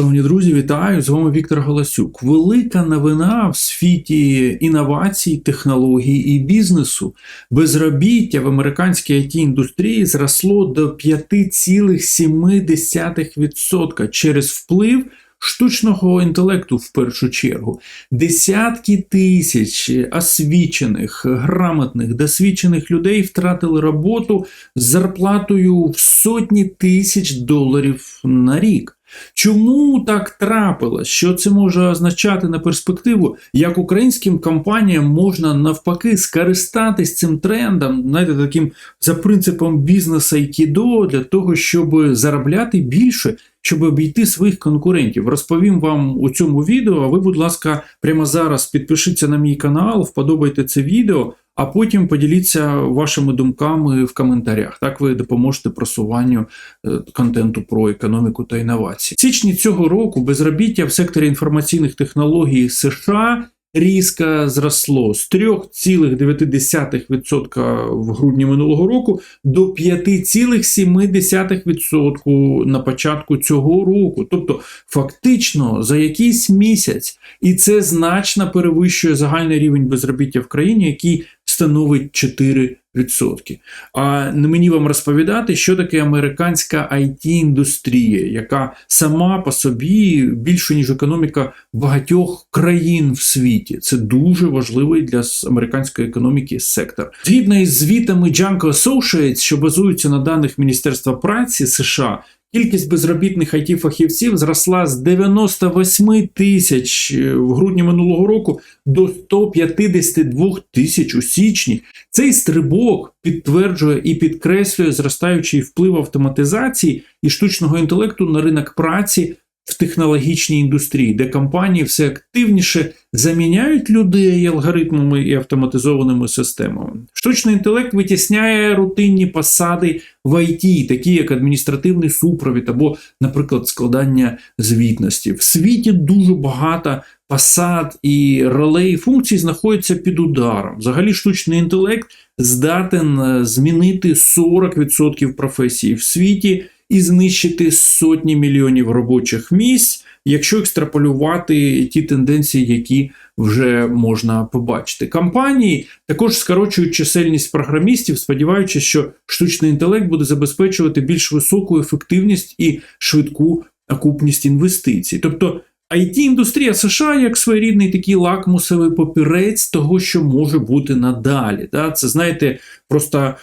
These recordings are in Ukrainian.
Шановні друзі, вітаю! З вами Віктор Голосюк. Велика новина в світі інновацій, технологій і бізнесу. Безробіття в американській it індустрії зросло до 5,7% через вплив штучного інтелекту в першу чергу. Десятки тисяч освічених, грамотних, досвідчених людей втратили роботу з зарплатою в сотні тисяч доларів на рік. Чому так трапилось? Що це може означати на перспективу? Як українським компаніям можна навпаки скористатись цим трендом, знаєте, таким за принципом бізнесу айкідо для того, щоб заробляти більше, щоб обійти своїх конкурентів? Розповім вам у цьому відео. А ви, будь ласка, прямо зараз підпишіться на мій канал, вподобайте це відео. А потім поділіться вашими думками в коментарях. Так ви допоможете просуванню е, контенту про економіку та інновації. В січні цього року безробіття в секторі інформаційних технологій США різко зросло з 3,9% в грудні минулого року до 5,7% на початку цього року. Тобто, фактично за якийсь місяць, і це значно перевищує загальний рівень безробіття в країні, який становить 4%. А не мені вам розповідати, що таке американська it індустрія яка сама по собі більше ніж економіка багатьох країн в світі. Це дуже важливий для американської економіки сектор. Згідно із звітами Junko Associates, що базуються на даних Міністерства праці США. Кількість безробітних it фахівців зросла з 98 тисяч е, в грудні минулого року до 152 тисяч у січні. Цей стрибок підтверджує і підкреслює зростаючий вплив автоматизації і штучного інтелекту на ринок праці в технологічній індустрії, де компанії все активніше заміняють людей алгоритмами і автоматизованими системами. Штучний інтелект витісняє рутинні посади в IT, такі як адміністративний супровід або, наприклад, складання звітності. В світі дуже багато посад і ролей функцій знаходяться під ударом. Взагалі, штучний інтелект здатен е, змінити 40% професій в світі і знищити сотні мільйонів робочих місць, якщо екстраполювати ті тенденції, які вже можна побачити. Компанії також скорочують чисельність програмістів, сподіваючись, що штучний інтелект буде забезпечувати більш високу ефективність і швидку окупність інвестицій. Тобто it індустрія США як своєрідний такий лакмусовий папірець того, що може бути надалі. Да? Це знаєте, просто е,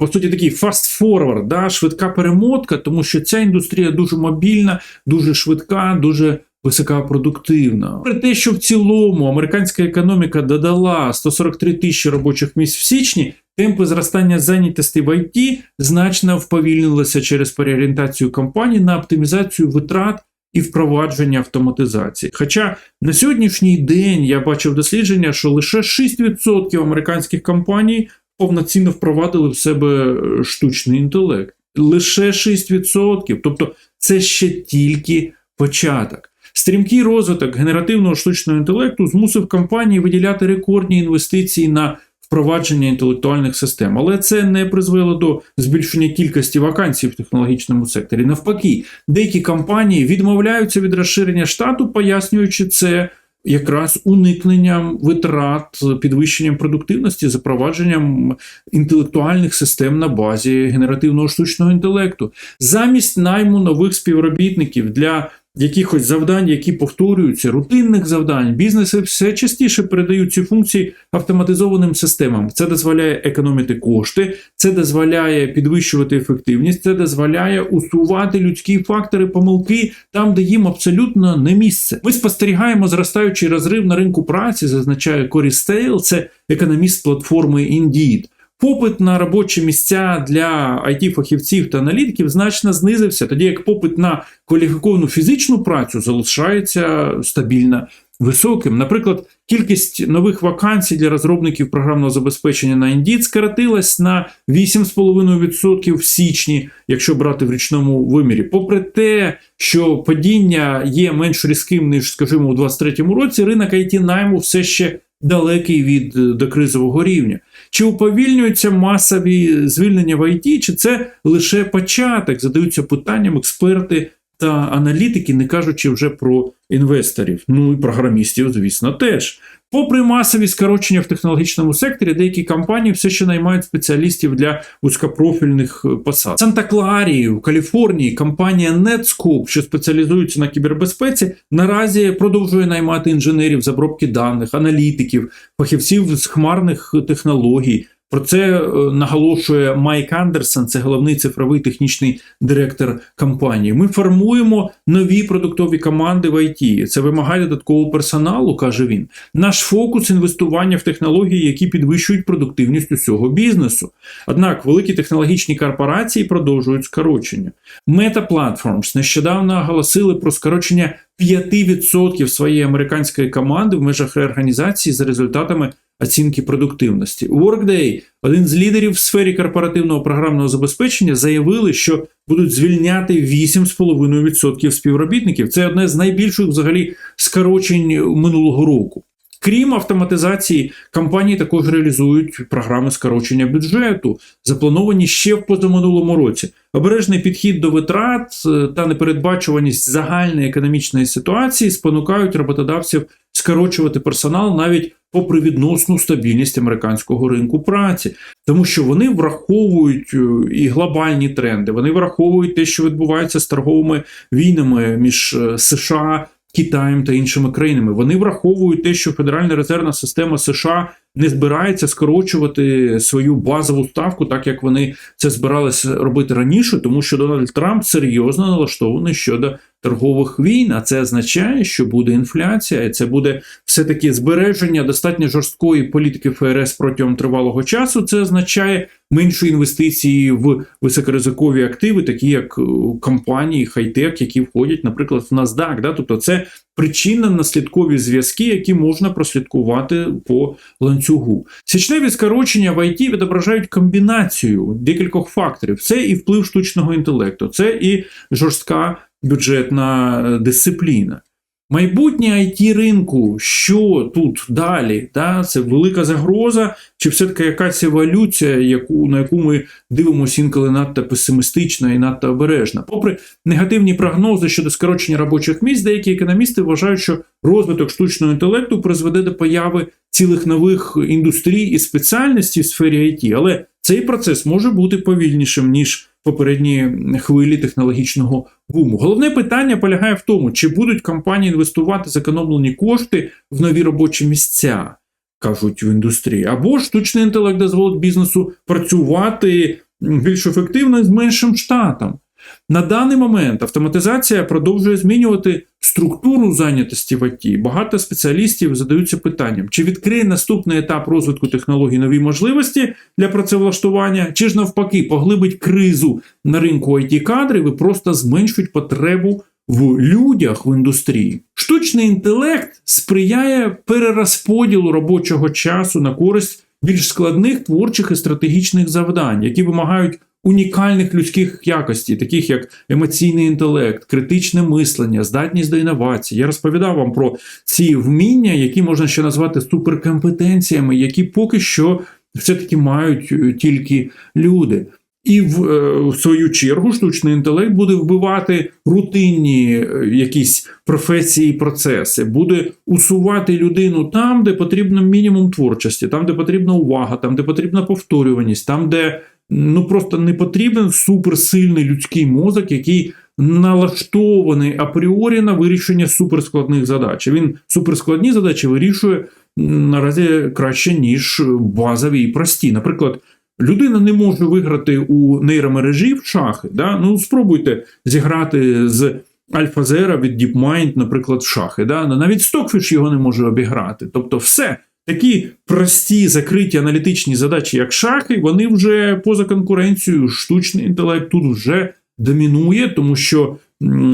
по суті такий fast-forward, да? швидка перемотка, тому що ця індустрія дуже мобільна, дуже швидка, дуже. Високопродуктивна. При те, що в цілому американська економіка додала 143 тисячі робочих місць в січні, темпи зростання зайнятості в ІТ значно вповільнилися через переорієнтацію компаній на оптимізацію витрат і впровадження автоматизації. Хоча на сьогоднішній день я бачив дослідження, що лише 6% американських компаній повноцінно впровадили в себе е, штучний інтелект. Лише 6%. Тобто це ще тільки початок. Стрімкий розвиток генеративного штучного інтелекту змусив компанії виділяти рекордні інвестиції на впровадження інтелектуальних систем, але це не призвело до збільшення кількості вакансій в технологічному секторі. Навпаки, деякі компанії відмовляються від розширення штату, пояснюючи це. Якраз уникненням витрат, підвищенням продуктивності, запровадженням інтелектуальних систем на базі генеративного штучного інтелекту, замість найму нових співробітників для якихось завдань, які повторюються, рутинних завдань, бізнеси все частіше передають ці функції автоматизованим системам. Це дозволяє економити кошти, це дозволяє підвищувати ефективність, це дозволяє усувати людські фактори помилки там, де їм абсолютно не місце. Ми спостерігаємо зростаючий розрив на ринку праці, зазначає Корі Стейл, це економіст платформи Indeed. Попит на робочі місця для it фахівців та аналітиків значно знизився, тоді як попит на кваліфіковану фізичну працю залишається стабільно високим. Наприклад, кількість нових вакансій для розробників програмного забезпечення на Indeed скоротилась на 8,5% в січні, якщо брати в річному вимірі. Попри те, що падіння є менш різким, ніж, скажімо, у 2023 році, ринок it найму все ще далекий від е, докризового рівня. Чи уповільнюються масові звільнення в ІТ, чи це лише початок? Задаються питанням експерти та аналітики, не кажучи вже про інвесторів. Ну і програмістів, звісно, теж. Попри масові скорочення в технологічному секторі, деякі компанії все ще наймають спеціалістів для вузькопрофільних е, посад. Санта-Кларі в Каліфорнії компанія Netscope, що спеціалізується на кібербезпеці, наразі продовжує наймати інженерів з обробки даних, аналітиків, фахівців з хмарних технологій. Про це е, наголошує Майк Андерсон, це головний цифровий технічний директор компанії. Ми формуємо нові продуктові команди в ІТ. Це вимагає додаткового персоналу, каже він. Наш фокус інвестування в технології, які підвищують продуктивність усього бізнесу. Однак великі технологічні корпорації продовжують скорочення. Meta Platforms нещодавно оголосили про скорочення 5% своєї американської команди в межах реорганізації за результатами оцінки продуктивності. Workday, один з лідерів в сфері корпоративного програмного забезпечення, заявили, що будуть звільняти 8,5% співробітників. Це одне з найбільших взагалі скорочень минулого року. Крім автоматизації, компанії також реалізують програми скорочення бюджету, заплановані ще в позаминулому році. Обережний підхід до витрат е, та непередбачуваність загальної економічної ситуації спонукають роботодавців скорочувати персонал навіть попри відносну стабільність американського ринку праці, тому що вони враховують е, і глобальні тренди, вони враховують те, що відбувається з торговими війнами між е, США. Китаєм та іншими країнами вони враховують те, що Федеральна резервна система США не збирається скорочувати свою базову ставку, так як вони це збиралися робити раніше, тому що Дональд Трамп серйозно налаштований щодо торгових війн. А це означає, що буде інфляція, і це буде все-таки збереження достатньо жорсткої політики ФРС протягом тривалого часу. Це означає меншу інвестиції в високоризикові активи, такі як е, компанії, хай-тек, які входять, наприклад, в NASDAQ. Да? Тобто, це причинно-наслідкові зв'язки, які можна прослідкувати по ланцюгу. Січневі скорочення в ІТ відображають комбінацію декількох факторів: це і вплив штучного інтелекту, це і жорстка бюджетна е, дисципліна. Майбутнє it ринку, що тут далі? Да? Це велика загроза, чи все-таки якась еволюція, яку, на яку ми дивимося інколи надто песимістично і надто обережно. Попри негативні прогнози щодо скорочення робочих місць, деякі економісти вважають, що розвиток штучного інтелекту призведе до появи цілих нових індустрій і спеціальностей в сфері IT, але цей процес може бути повільнішим ніж попередні хвилі технологічного буму. Головне питання полягає в тому, чи будуть компанії інвестувати зекономлені кошти в нові робочі місця, кажуть в індустрії, або штучний інтелект дозволить бізнесу працювати більш ефективно з меншим штатом. На даний момент автоматизація продовжує змінювати структуру зайнятості в ІТ. Багато спеціалістів задаються питанням, чи відкриє наступний етап розвитку технологій нові можливості для працевлаштування, чи ж навпаки поглибить кризу на ринку it кадрів і просто зменшить потребу в людях в індустрії. Штучний інтелект сприяє перерозподілу робочого часу на користь більш складних творчих і стратегічних завдань, які вимагають унікальних людських якостей, таких як емоційний інтелект, критичне мислення, здатність до інновацій. Я розповідав вам про ці вміння, які можна ще назвати суперкомпетенціями, які поки що все-таки мають е, тільки люди. І в, е, в свою чергу штучний інтелект буде вбивати рутинні е, якісь професії і процеси, буде усувати людину там, де потрібно мінімум творчості, там, де потрібна увага, там, де потрібна повторюваність, там, де ну просто не потрібен суперсильний людський мозок, який налаштований апріорі на вирішення суперскладних задач. Він суперскладні задачі вирішує наразі краще, ніж базові і прості. Наприклад. Людина не може виграти у нейромережі в шахи. Да? Ну, спробуйте зіграти з AlphaZero від DeepMind, наприклад, в шахи. Да? Навіть Stockfish його не може обіграти. Тобто, все Такі прості закриті аналітичні задачі, як шахи, вони вже поза конкуренцією. Штучний інтелект тут вже домінує, тому що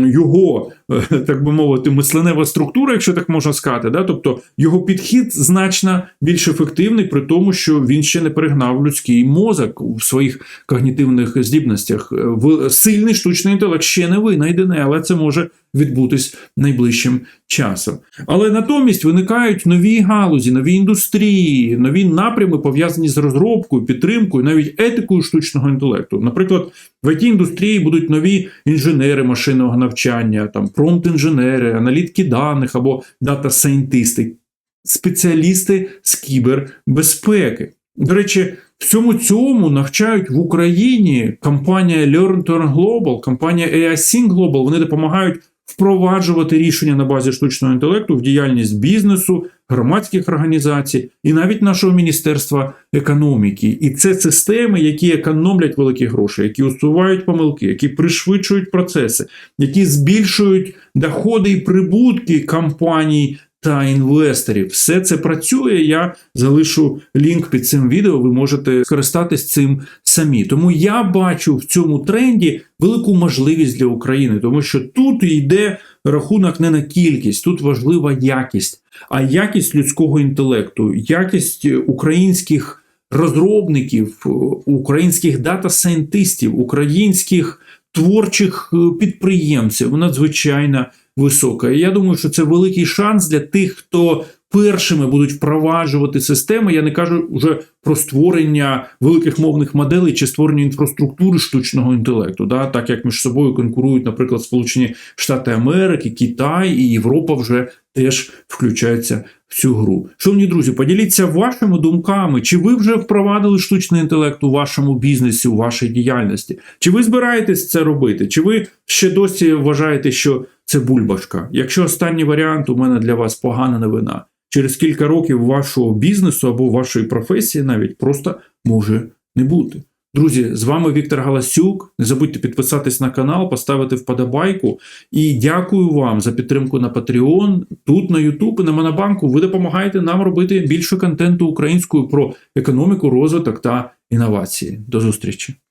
його, так би мовити, мисленева структура, якщо так можна сказати, да? тобто його підхід значно більш ефективний, при тому, що він ще не перегнав людський мозок в своїх когнітивних здібностях. Сильний штучний інтелект ще не винайдений, але це може відбутись найближчим часом. Але натомість виникають нові галузі, нові індустрії, нові напрями пов'язані з розробкою, підтримкою, навіть етикою штучного інтелекту. Наприклад, в it індустрії будуть нові інженери машинного навчання, там промпт-інженери, аналітики даних або дата-сайентисти, спеціалісти з кібербезпеки. До речі, всьому цьому навчають в Україні компанія Learn to Global, компанія AI Sync Global. Вони допомагають впроваджувати рішення на базі штучного інтелекту в діяльність бізнесу, громадських організацій і навіть нашого міністерства економіки. І це системи, які економлять великі гроші, які усувають помилки, які пришвидшують процеси, які збільшують доходи і прибутки компаній. Та інвесторів, все це працює. Я залишу лінк під цим відео. Ви можете скористатись цим самі. Тому я бачу в цьому тренді велику можливість для України, тому що тут йде рахунок не на кількість, тут важлива якість, а якість людського інтелекту, якість українських розробників, українських дата-сайентистів, українських творчих підприємців. підприємців надзвичайно висока. І я думаю, що це великий шанс для тих, хто першими будуть впроваджувати системи. Я не кажу вже про створення великих мовних моделей чи створення інфраструктури штучного інтелекту, да, так як між собою конкурують, наприклад, Сполучені Штати Америки, Китай і Європа вже теж включаються в цю гру. Шановні друзі, поділіться вашими думками, чи ви вже впровадили штучний інтелект у вашому бізнесі, у вашій діяльності? Чи ви збираєтесь це робити? Чи ви ще досі вважаєте, що це бульбашка? Якщо останній варіант, у мене для вас погана новина. Через кілька років вашого бізнесу або вашої професії навіть просто може не бути. Друзі, з вами Віктор Галасюк. Не забудьте підписатись на канал, поставити вподобайку. І дякую вам за підтримку на Patreon, тут на YouTube і на Монобанку. Ви допомагаєте нам робити більше контенту українською про економіку, розвиток та інновації. До зустрічі!